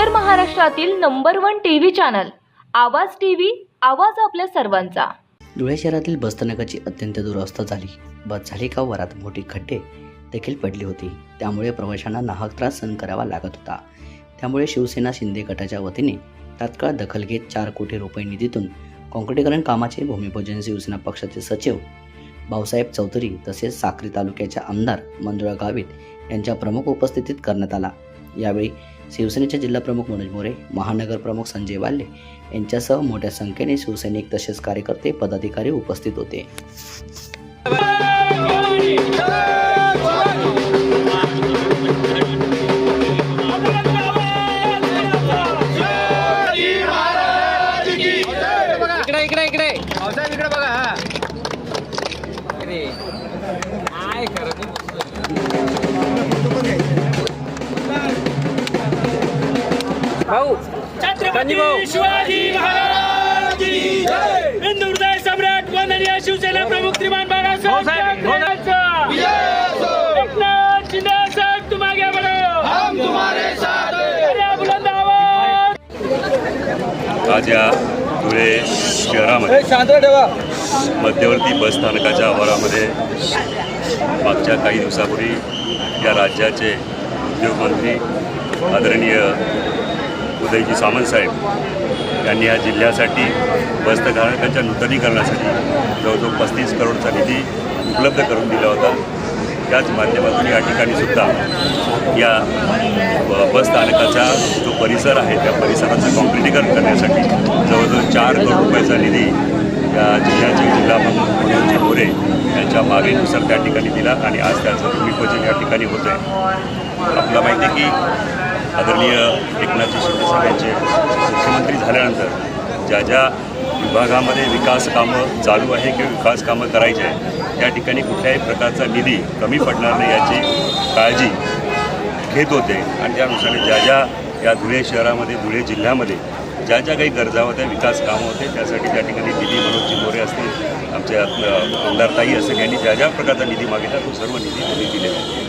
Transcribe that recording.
उत्तर महाराष्ट्रातील number one T V channel Awaaz T V Awaaz आपल्या सर्वांचा. धुळे शहरातील बसस्थानकाची अत्यंत दुरवस्था झाली. बस झाली का वरात मोठी खड्डे देखील पडली होती. त्यामुळे प्रवाशांना नाहक त्रास सहन करावा लागत होता. त्यामुळे शिवसेना शिंदे गटाच्या वतीने तात्काळ दखल घेत चार कोटी रुपये निधीतून काँक्रिटीकरण कामाचे भूमिपूजन शिवसेना पक्षाचे सचिव भाऊसाहेब चौधरी तसेच साक्री तालुक्याच्या आमदार मंजुळा गावित यांच्या प्रमुख उपस्थितीत करण्यात आला. यावेळी शिवसेनेचे जिल्हाप्रमुख मनोज मोरे महानगर प्रमुख संजय वाल्ले यांच्यासह मोठ्या संख्येने शिवसैनिक तसेच कार्यकर्ते पदाधिकारी उपस्थित होते. इकडे इकडे इकडे. पावसाहेब इकडे बघा हा. काय छत्रपती शिवाजी महाराज की जय! हिंदू हृदय सम्राट वंदनीय शिवसेना प्रमुख श्रीमान बाळासाहेब एकनाथ शिंदे साहेब तुम आगे बढ़ो हम तुम्हारे साथ बुलंद आवाज! आज या धुळे शहरामध्ये शांत ठेवा. मध्यवर्ती बसस्थानकाच्या आवारामध्ये मागच्या काही दिवसापूर्वी या राज्याचे उद्योगमंत्री आदरणीय उदयजी सामंत साहेब यांनी या जिल्ह्यासाठी बसस्थानकाच्या नूतनीकरणासाठी जवळजवळ पस्तीस करोडचा निधी उपलब्ध करून दिला होता. त्याच माध्यमातून या ठिकाणी सुद्धा या बसस्थानकाचा जो परिसर आहे त्या परिसराचं कॉन्क्रिटीकरण करण्यासाठी जवळजवळ चार करोड रुपयाचा निधी या जिल्ह्याचे जिल्हा प्रमुख मोरे यांच्या मागणीनुसार त्या ठिकाणी दिला आणि आज त्याचं भूमिपूजन या ठिकाणी होतं आहे आपल्याला माहिती आहे की आदरणीय एकनाथजी शिंदे साहेबांचे मुख्यमंत्री झाल्यानंतर ज्या ज्या विभागामध्ये विकास कामं चालू आहे किंवा विकास कामं करायची आहे त्या ठिकाणी कुठल्याही प्रकारचा निधी कमी पडणार नाही याची काळजी घेत होते. आणि त्यानुसार ज्या ज्या या धुळे शहरामध्ये धुळे जिल्ह्यामध्ये ज्या ज्या काही गरजा होत्या विकास कामं होते त्यासाठी त्या ठिकाणी निधी मनोजजी मोरे असतील आमचे आमदार ताई असेल यांनी ज्या ज्या प्रकारचा निधी मागितला तो सर्व निधी त्यांनी दिलेला आहे.